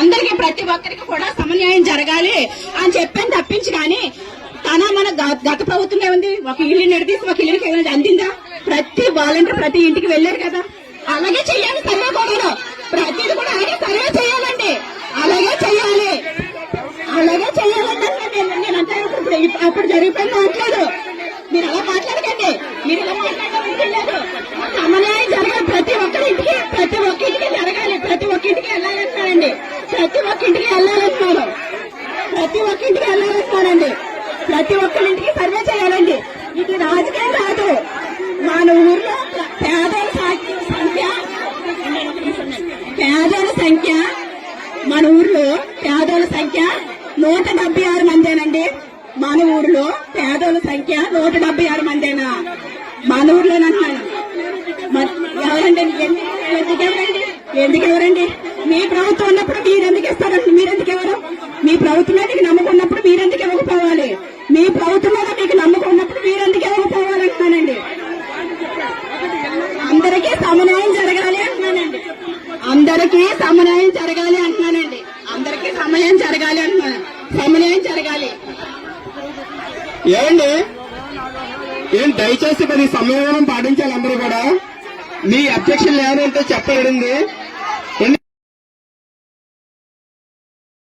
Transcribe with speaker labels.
Speaker 1: అందరికి ప్రతి ఒక్కరికి కూడా సమన్యాయం జరగాలి అని చెప్పని తప్పించి కానీ తన మన గత ప్రభుత్వం ఏముంది? ఒక ఇల్లు నిడదీసి ఒక ఇల్లుకి ఏమైనా అందిందా? ప్రతి వాలంటీర్ ప్రతి ఇంటికి వెళ్ళారు కదా. అలాగే చెయ్యాలి సర్వే కూడా ప్రతిది కూడా అలాగే సర్వే చేయాలండి. అలాగే చెయ్యాలి అలాగే చెయ్యాలండి నేను అంటే ఇప్పుడు అప్పుడు జరిగిపోయింది మాట్లాడు. మీరు అలా మాట్లాడకండి. మీరు ఇలా మాట్లాడడం సమన్యాయం జరగాలి ప్రతి ఒక్క ఇంటికి ప్రతి ఒక్క ఇంటికి జరగాలి ప్రతి ఒక్క ఇంటికి వెళ్ళాలంటున్నానండి ప్రతి ఒక్క ఇంటికి ప్రతి ఒక్కింటికి ఇంటికి ప్రతి ఒక్కరింటికి సర్వే చేయాలండి. ఇది రాజకీయం కాదు. మన ఊర్లో పేదల సంఖ్య పేదల సంఖ్య మన ఊర్లో పేదల సంఖ్య నూట డెబ్బై ఆరు మందేనండి. మన ఊర్లో పేదల సంఖ్య నూట డెబ్బై ఆరు మందేనా? మన ఊర్లోనంటున్నాను ఎవరండి ఎందుకు ఎందుకు ఎవరండి? ఎందుకు ఎవరండి మీ ప్రభుత్వం ఉన్నప్పుడు మీరు ఎందుకు ఇస్తారండి మీరు ఎందుకు ఎవరు మీ ప్రభుత్వం మీద మీకు నమ్మకం ఉన్నప్పుడు మీరు ఎందుకు ఇవ్వకపోవాలి మీ ప్రభుత్వం మీద మీకు నమ్మకం ఉన్నప్పుడు మీరు ఎందుకు ఇవ్వకపోవాలంటున్నానండి అందరికీ సమన్వయం జరగాలి అంటున్నానండి అందరికీ సమన్వయం జరగాలి అంటున్నానండి. అందరికీ సమయం జరగాలి అంటున్నాను. సమన్వయం జరగాలి.
Speaker 2: ఏమండి? ఏం దయచేసి మరి సమయం పాటించాలి అందరూ కూడా? మీ అబ్జెక్షన్ ఏమైనా ఉంటే చెప్పండి